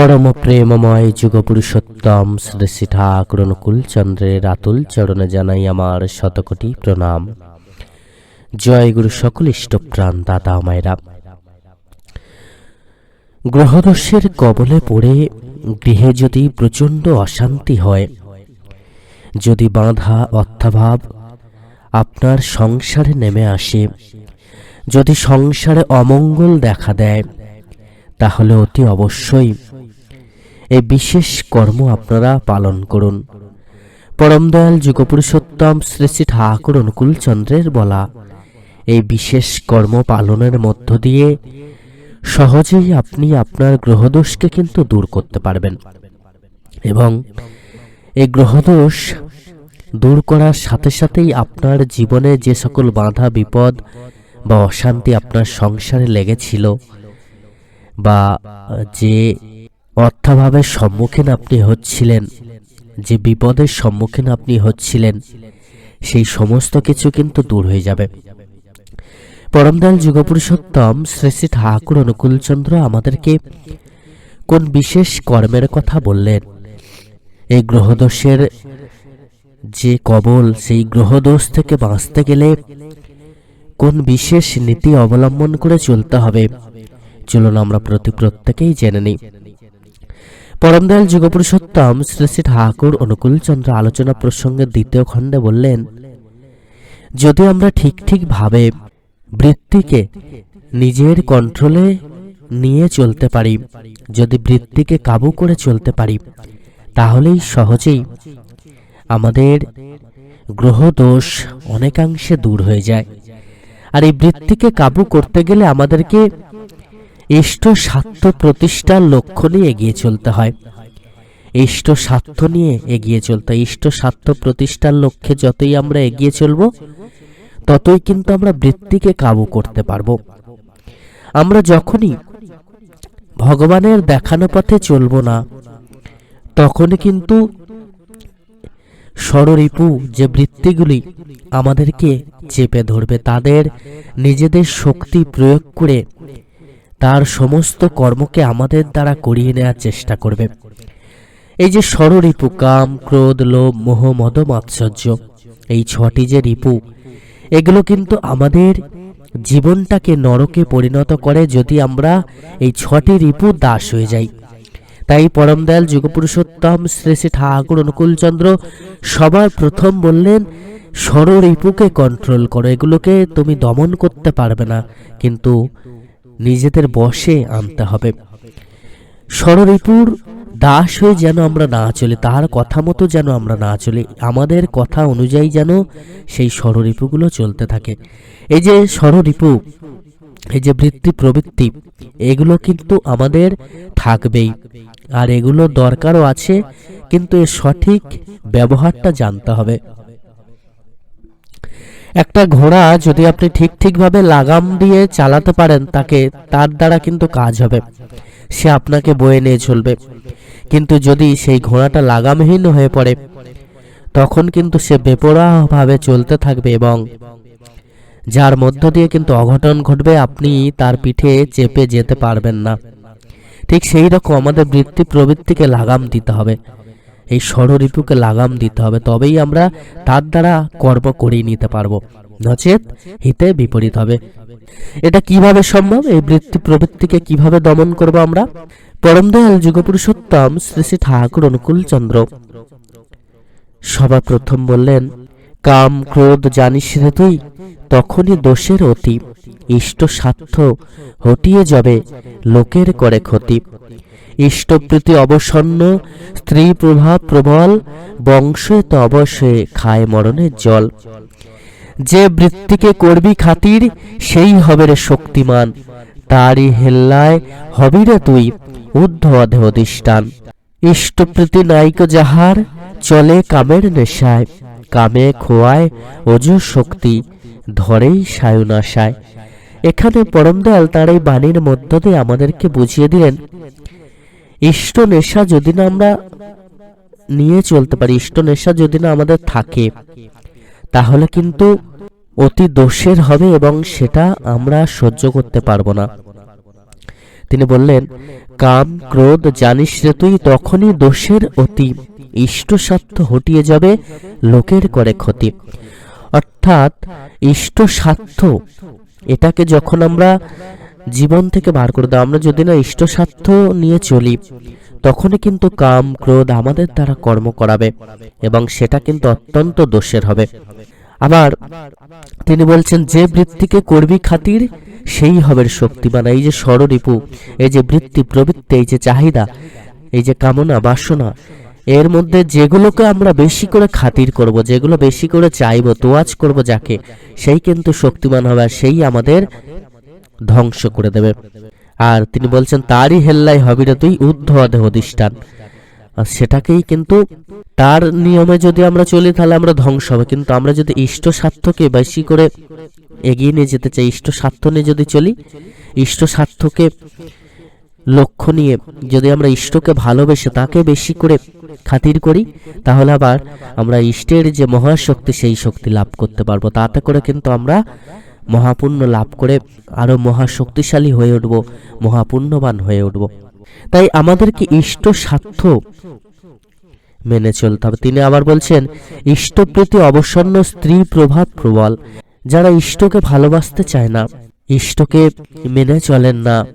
পরম প্রেমময় যুগপুরুষোত্তম শ্রী শ্রী ঠাকুর অনুকূল চন্দ্রের আতুল চরণে জানাই আমার শতকোটি প্রণাম। জয় গুরু সকল ইষ্টপ্রাণ দাদা মায়েরা। গ্রহদস্যের কবলে পড়ে গৃহে যদি প্রচণ্ড অশান্তি হয়, যদি বাঁধা অর্থাভাব আপনার সংসারে নেমে আসে, যদি সংসারে অমঙ্গল দেখা দেয়, তাহলে অতি অবশ্যই এই বিশেষ কর্ম আপনারা পালন করুন। পরম দয়াল যুগপুরুষোত্তম শ্রী শ্রী ঠাকুর অনুকূল চন্দ্রের বলা, এই বিশেষ কর্ম পালনের মধ্য দিয়ে সহজেই আপনি আপনার গ্রহদোষকে কিন্তু দূর করতে পারবেন এবং এই গ্রহদোষ দূর করার সাথে সাথেই আপনার জীবনে যে সকল বাধা, বিপদ বা অশান্তি আপনার সংসারে লেগেছিল বা যে অর্থাভাবের সম্মুখীন আপনি হচ্ছিলেন, যে বিপদের সম্মুখীন আপনি হচ্ছিলেন, সেই সমস্ত কিছু কিন্তু দূর হয়ে যাবে। পরমদয়াল যুগপুরুষোত্তম শ্রী শ্রী ঠাকুর অনুকূলচন্দ্র আমাদেরকে কোন বিশেষ কর্মের কথা বললেন? এই গ্রহদোষের যে কবল, সেই গ্রহদোষ থেকে বাঁচতে গেলে কোন বিশেষ নীতি অবলম্বন করে চলতে হবে? চলুন আমরা প্রতি প্রত্যেকেই জেনে নিই। পরমদয়াল যুগপুরুষোত্তম শ্রী শ্রী ঠাকুর অনুকূলচন্দ্র আলোচনা প্রসঙ্গে দ্বিতীয় খণ্ডে বললেন, যদি আমরা ঠিক ঠিকভাবে বৃত্তিকে নিজের কন্ট্রোলে নিয়ে চলতে পারি, যদি বৃত্তিকে কাবু করে চলতে পারি, তাহলেই সহজেই আমাদের গ্রহ দোষ অনেকাংশে দূর হয়ে যায়। আর এই বৃত্তিকে কাবু করতে গেলে আমাদেরকে ইষ্ট স্বার্থ প্রতিষ্ঠার লক্ষ্য নিয়ে এগিয়ে চলতে হয়। ইষ্ট স্বার্থ নিয়ে এগিয়ে চলতে হয় ইষ্ট স্বার্থ প্রতিষ্ঠার লক্ষ্যে যতই আমরা এগিয়ে চলব, ততই কিন্তু আমরা বৃত্তিকে কাবু করতে পারব। আমরা যখনই ভগবানের দেখানো পথে চলব না, তখনই কিন্তু ষড়রিপু যে বৃত্তিগুলি আমাদেরকে চেপে ধরবে, তাদের নিজেদের শক্তি প্রয়োগ করে তার সমস্ত কর্মকে আমাদের দ্বারা করিয়ে নেওয়ার চেষ্টা করবে। এই যে ষড়রিপু কাম ক্রোধ, লোভ, মোহ মদ মাৎসর্য এই ছটি যে রিপু, এগুলো কিন্তু আমাদের জীবনটাকে নরকে পরিণত করে যদি আমরা এই ছটি রিপু দাস হয়ে যাই। তাই পরম দয়াল যুগপুরুষোত্তম শ্রী শ্রী ঠাকুর অনুকূলচন্দ্র সবার প্রথম বললেন ষড় রিপুকে কন্ট্রোল করো, এগুলোকে তুমি দমন করতে পারবে না। কিন্তু নিজেদের বশে আনতে হবে। ষড়রিপুর দাস হয়ে যেন আমরা না চলি, তার কথা মতো যেন আমরা না চলি, আমাদের কথা অনুযায়ী যেন সেই ষড়রিপুগুলো চলতে থাকে। এই যে ষড়রিপু এই যে বৃত্তি প্রবৃত্তি, এগুলো কিন্তু আমাদের থাকবেই, আর এগুলো দরকারও আছে, কিন্তু এর সঠিক ব্যবহারটা জানতে হবে। একটা ঘোড়া যদি আপনি ঠিক ঠিকভাবে লাগাম দিয়ে চালাতে পারেন, তাকে, তার দ্বারা কিন্তু কাজ হবে। সে আপনাকে বয়ে নিয়ে চলবে। কিন্তু যদি সেই ঘোড়াটা লাগামহীন হয়ে পড়ে, তখন কিন্তু সে বেপরোয়াভাবে চলতে থাকবে এবং যার মধ্য দিয়ে কিন্তু অঘটন ঘটবে, আপনি তার পিঠে চেপে যেতে পারবেন না। ঠিক সেই রকম আমাদের বৃত্তি প্রবৃত্তিকে লাগাম দিতে হবে। এই ষড়রিপুকে লাগাম দিতে হবে, তবেই আমরা তার দ্বারা কর্ম করিয়ে নিতে পারব। নচেত হিতে বিপরীত হবে। এটা কীভাবে সম্ভব? এই বৃত্তি প্রবৃত্তিকে কীভাবে দমন করব আমরা? পরম দয়াল যুগপুরুষোত্তম শ্রী শ্রী ঠাকুর অনুকূল চন্দ্র। সবার প্রথম বললেন, কাম ক্রোধ জানিস রে তুই, তখনই দোষের অতি। ইষ্ট স্বার্থ হটিয়ে যাবে, লোকের করে ক্ষতি। ইষ্টপ্রীতি অবসন্ন স্ত্রী প্রভাব প্রবল, বংশে তো অবশ্যই খায় মরণের জল। যে বৃত্তিকে করবি খাতির, সেই হবে রে শক্তিমান। তারই হেল্লায় হবি রে তুই অধে অধিষ্ঠান ইষ্টপ্রীতি নাইক যাহার, চলে কামের নেশায়। কামে খোয়ায় অজু শক্তি, ধরেই সায়ুনাশায় এখানে পরমদয়াল তার এই বাণীর মধ্য দিয়ে আমাদেরকে বুঝিয়ে দিলেন ইষ্ট নেশা যদি না আমরা নিয়ে চলতে পারি, ইষ্ট নেশা যদি না আমাদের থাকে, তাহলে কিন্তু অতি দোষের হবে এবং সেটা আমরা সহ্য করতে পারব না। তিনি বললেন, কাম, ক্রোধ, জানিস রে তুই, তখনই দোষের অতি ইষ্ট স্বার্থ হটিয়ে যাবে, লোকের করে ক্ষতি। অর্থাৎ, ইষ্ট স্বার্থ, এটাকে যখন আমরা জীবন থেকে বার করে দাও। আমরা যদি না ইষ্ট স্বার্থ নিয়ে চলি, তখনই কিন্তু কাম, ক্রোধ আমাদের দ্বারা কর্ম করাবে এবং সেটা কিন্তু অত্যন্ত দোষের হবে। আবার তিনি বলছেন, যে বৃত্তিকে করবি খাতির, সেই হবে শক্তিমান। এই যে ষড়রিপু এই যে বৃত্তি প্রবৃত্তি, এই যে চাহিদা, এই যে কামনা, বাসনা, এর মধ্যে যেগুলোকে আমরা বেশি করে খাতির করব, যেগুলো বেশি করে চাইব, তোয়াজ করব যাকে, সেই কিন্তু শক্তিমান হবে সেই আমাদের ধ্বংস করে দেবে। আর তিনি বলছেন, তারই হেল্লাই হবি রে তুই অদেহ অধিষ্ঠান সেটাকেই কিন্তু তার নিয়মে যদি আমরা চলি, তাহলে আমরা ধ্বংস হবে। কিন্তু আমরা যদি ইষ্ট স্বার্থকে বেশি করে এগিয়ে নিয়ে যেতে চাই, ইষ্ট স্বার্থ নিয়ে যদি চলি, ইষ্ট স্বার্থকে লক্ষ্য নিয়ে যদি আমরা ইষ্টকে ভালোবেসে তাকে বেশি করে খাতির করি, তাহলে আবার আমরা ইষ্টের যে মহাশক্তি, সেই শক্তি লাভ করতে পারব। তাতে করে কিন্তু আমরা মহাপুণ্য লাভ করে আরও মহাশক্তিশালী হয়ে উঠব, মহাপুণ্যবান হয়ে উঠব। তাই আমাদেরকে ইষ্ট স্বার্থ মেনে চলতে হবে। তিনি আবার বলছেন ইষ্টপ্রীতি অবসন্ন স্ত্রী প্রভাব প্রবল। যারা ইষ্টকে ভালোবাসতে চায় না, ইষ্টকে মেনে চলেন না।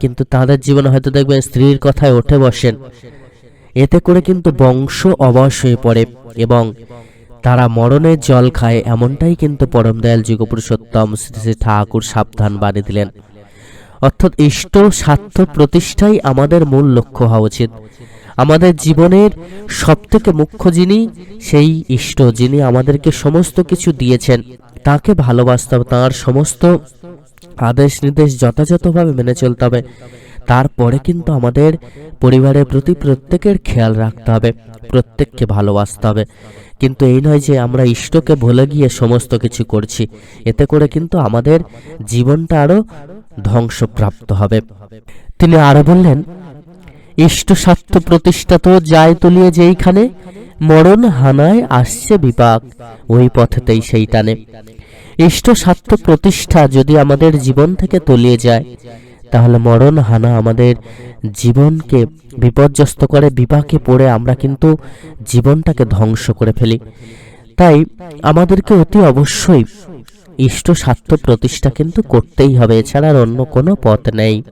কিন্তু তাদের জীবনে হয়তো দেখবেন স্ত্রীর কথায় উঠে বসেন। এতে করে কিন্তু বংশ অবশ হয়ে পড়ে এবং তারা মরণের জল খায়, এমনটাই কিন্তু পরম দয়াল যুগপুরুষোত্তম শ্রী শ্রী ঠাকুর সাবধান বাণী দিলেন। অর্থাৎ ইষ্ট স্বার্থ প্রতিষ্ঠাই আমাদের মূল লক্ষ্য হওয়া উচিত। আমাদের জীবনের সবথেকে মুখ্য যিনি, সেই ইষ্ট, যিনি আমাদেরকে সমস্ত কিছু দিয়েছেন। তাকে ভালোবাসতে হবে, তাঁর সমস্ত আদেশ নির্দেশ যথাযথভাবে মেনে চলতে হবে। তারপরে কিন্তু আমাদের পরিবারের প্রতি প্রত্যেকের খেয়াল রাখতে হবে, প্রত্যেককে ভালোবাসতে হবে। কিন্তু এই নয় যে আমরা ইষ্টকে ভুলে গিয়ে সমস্ত কিছু করছি। এতে করে কিন্তু আমাদের জীবনটা আরও ধ্বংসপ্রাপ্ত হবে। তিনি আরও বললেন, ইষ্ট স্বার্থ প্রতিষ্ঠা তো যায় তুলিয়ে যেইখানে, মরণ হানায় আসছে বিপাক, ওই পথেতেই সেই টানে। ইষ্ট স্বার্থ প্রতিষ্ঠা যদি আমাদের জীবন থেকে তলিয়ে যায়, তাহলে মরণ হানা আমাদের জীবনকে বিপর্যস্ত করে, বিপাকে পড়ে আমরা কিন্তু জীবনটাকে ধ্বংস করে ফেলি। তাই আমাদেরকে অতি অবশ্যই ইষ্ট স্বার্থ প্রতিষ্ঠা কিন্তু করতেই হবে, এছাড়া আর অন্য কোনো পথ নেই।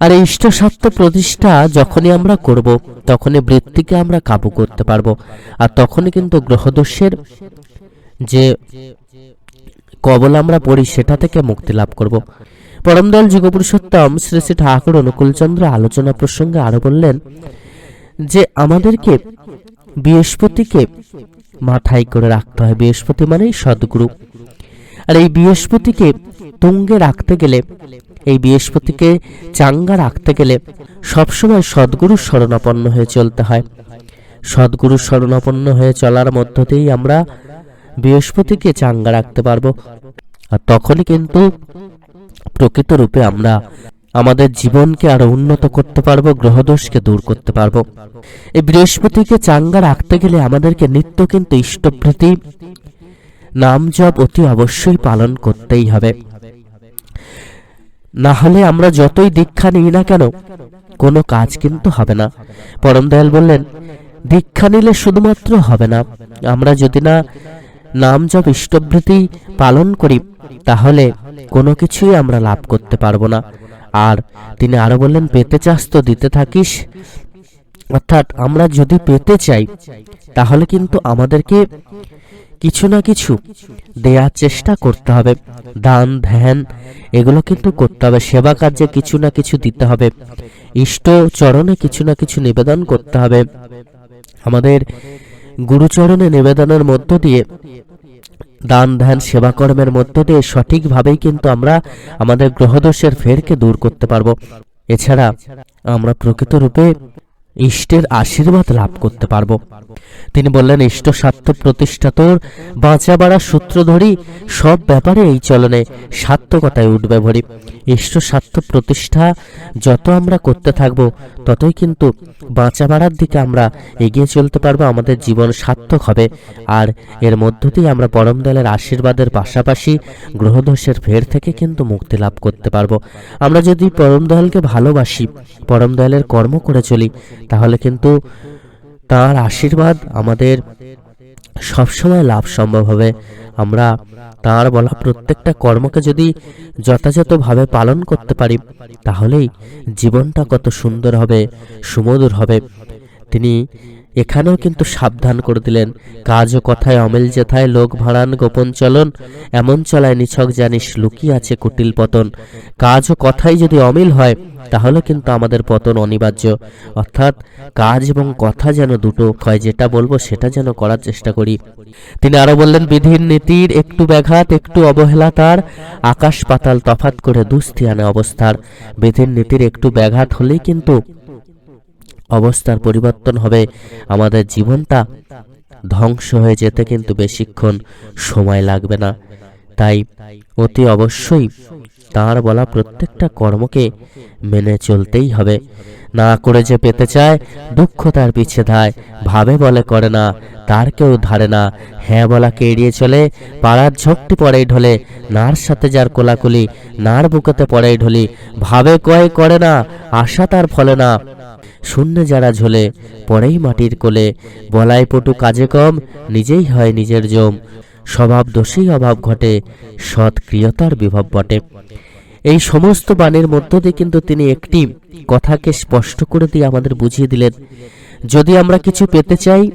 আর ইষ্ট স্বার্থ প্রতিষ্ঠা যখনই আমরা করব, তখনই বৃত্তিকে আমরা কাবু করতে পারব। আর তখনই কিন্তু গ্রহদোষের যে কবল আমরা পড়ি, সেটা থেকে মুক্তি লাভ করব। পরমদল যুগপুরুষোত্তম শ্রী শ্রী ঠাকুর অনুকূলচন্দ্র আলোচনা প্রসঙ্গে আরও বললেন যে, আমাদেরকে বৃহস্পতিকে মাথায় করে রাখতে হয়। বৃহস্পতি মানেই সদ্গুরু। আর এই বৃহস্পতিকে তুঙ্গে রাখতে গেলে, এই বৃহস্পতিকে চাঙ্গা রাখতে গেলে সবসময় সদ্গুরুর শরণাপন্ন হয়ে চলতে হয়। সদ্গুরুর শরণাপন্ন হয়ে চলার মধ্য দিয়েই আমরা বৃহস্পতিকে চাঙ্গা রাখতে পারব। আর তখনই কিন্তু প্রকৃত রূপে আমরা আমাদের জীবনকে আরও উন্নত করতে পারব, গ্রহদোষকে দূর করতে পারব। এই বৃহস্পতিকে চাঙ্গা রাখতে গেলে আমাদেরকে নিত্য কিন্তু ইষ্টপ্রীতি নাম জপ অতি অবশ্যই পালন করতেই হবে। না হলে আমরা যতই দীক্ষা নিই না কেন, কোনো কাজ কিন্তু হবে না। পরম দয়াল বললেন, দীক্ষা নিলে শুধুমাত্র হবে না। আমরা যদি না নাম জপ ইষ্টভৃতি পালন করি, তাহলে কোনো কিছুই আমরা লাভ করতে পারব না। আর তিনি আরও বললেন, পেতে চাস তো দিতে থাকিস। অর্থাৎ আমরা যদি পেতে চাই, তাহলে কিন্তু আমাদেরকে কিছু না কিছু দেওয়ার চেষ্টা করতে হবে। দান, ধ্যান, এগুলো কিন্তু করতে হবে। সেবা কার্যে কিছু না কিছু দিতে হবে। ইষ্ট চরণে কিছু না কিছু নিবেদন করতে হবে। আমাদের গুরুচরণে নিবেদনের মধ্য দিয়ে দান, ধ্যান, সেবা কর্মের মধ্য দিয়ে সঠিকভাবেই কিন্তু আমরা আমাদের গ্রহদোষের ফেরকে দূর করতে পারব। এছাড়া আমরা প্রকৃত রূপে ইষ্টের আশীর্বাদ লাভ করতে পারব। তিনি বললেন, ইষ্ট স্বার্থ প্রতিষ্ঠা তোর বাঁচা বাড়া সূত্র ধরি সব ব্যাপারে এই চলনে সার্থকতায় উঠবে ভরি। ইষ্ট স্বার্থ প্রতিষ্ঠা যত আমরা করতে থাকব, ততই কিন্তু বাঁচা বাড়ার দিকে আমরা এগিয়ে চলতে পারব, আমাদের জীবন সার্থক হবে। আর এর মধ্য দিয়ে আমরা পরম দলের আশীর্বাদের পাশাপাশি গ্রহদোষের ফের থেকে কিন্তু মুক্তি লাভ করতে পারব। আমরা যদি পরম দলকে ভালোবাসি, পরম দলের কর্ম করে চলি তাহলে কিন্তু তার আশীর্বাদ আমাদের সবসময় লাভ সম্ভব হবে। আমরা তার বলা প্রত্যেকটা কর্মকে যদি যথাযথভাবে পালন করতে পারি, তাহলেই জীবনটা কত সুন্দর হবে, সুমধুর হবে। তিনি এখানেও কিন্তু সাবধান করে দিলেন। কাজ ও কথায় অমিল যেথায় লোক ভাড়ান, গোপন চলন, এমন চলায় নিছক জানিস লুকিয়ে আছে কুটিল পতন। কাজ ও কথাই যদি অমিল হয়, তাহলে কিন্তু আমাদের পতন অনিবার্য। অর্থাৎ কাজ এবং কথা যেন দুটো হয়, যেটা বলব সেটা যেন করার চেষ্টা করি। তিনি আরও বললেন, বিধির নীতির একটু ব্যাঘাত, একটু অবহেলা তার, আকাশ পাতাল তফাত করে দুস্থি আনে অবস্থার। বিধির নীতির একটু ব্যাঘাত হলেই কিন্তু অবস্থার পরিবর্তন হবে। আমাদের জীবনটা ধ্বংস হয়ে যেতে কিন্তু বেশিক্ষণ সময় লাগবে না। তাই অতি অবশ্যই তার বলা প্রত্যেকটা কর্মকে মেনে চলতেই হবে। না করে যে পেতে চায়, দুঃখ তার পিছে ধায়। ভাবে বলে করে না, তার কেউ ধারে না। হ্যাঁ বলাকে এড়িয়ে চলে, পাড়ার ঝোঁকটি পড়েই ঢলে। নার সাথে যার কোলাকুলি, নার বুকেতে পড়েই ঢলি। ভাবে কয় করে না, আশা তার ফলে না। শূন্যে যারা ঝোলে, পরেই মাটির কোলে। বলাই পটু কাজে কম, নিজেই হয় নিজের জম। স্বভাব দোষী অভাব ঘটে, সৎ ক্রিয়তার বিভব বটে। এই সমস্ত বাণীর মধ্য দিয়ে কিন্তু তিনি একটি কথাকে স্পষ্ট করে দিয়ে আমাদের বুঝিয়ে দিলেন। যদি আমরা কিছু পেতে চাই,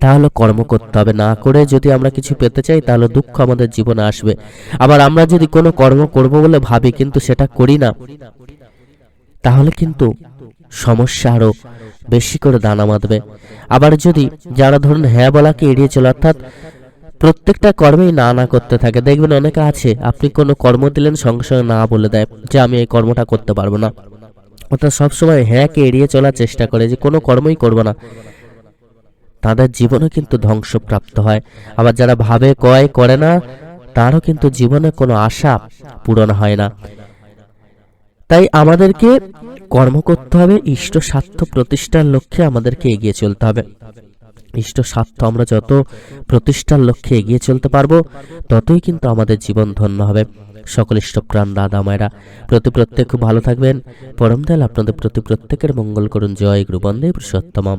তাহলে কর্ম করতে হবে। না করে যদি আমরা কিছু পেতে চাই, তাহলে দুঃখ আমাদের জীবনে আসবে। আবার আমরা যদি কোনো কর্ম করব বলে ভাবি, কিন্তু সেটা করি না, তাহলে কিন্তু সমস্যা আরও বেশি করে দানা বাঁধবে আবার যদি যারা ধরুন হ্যাঁ বলাকে এড়িয়ে চলে, অর্থাৎ প্রত্যেকটা কর্মেই না না করতে থাকে, দেখবেন অনেকে আছে, আপনি কোনো কর্ম দিলেন, সঙ্গে সঙ্গে না বলে দেয়, যে আমি এই কর্মটা করতে পারব না। অর্থাৎ সবসময় হ্যাঁকে এড়িয়ে চলার চেষ্টা করে যে কোনো কর্মই করব না। তাদের জীবনে কিন্তু ধ্বংসপ্রাপ্ত হয়। আবার যারা ভাবে, কয়, করে না, তারও কিন্তু জীবনে কোনো আশা পূরণ হয় না। তাই আমাদেরকে কর্ম করতে হবে, ইষ্ট স্বার্থ প্রতিষ্ঠার লক্ষ্যে আমাদেরকে এগিয়ে চলতে হবে। ইষ্ট স্বার্থ আমরা যত প্রতিষ্ঠার লক্ষ্যে এগিয়ে চলতে পারব, ততই কিন্তু আমাদের জীবন ধন্য হবে। সকল ইষ্টপ্রাণ দাদা মায়েরা, প্রতি প্রত্যেক খুব ভালো থাকবেন। পরম দয়াল, আপনাদের প্রতি প্রত্যেকের মঙ্গল করুন। জয় গুরুবন্দে পুরুষোত্তমম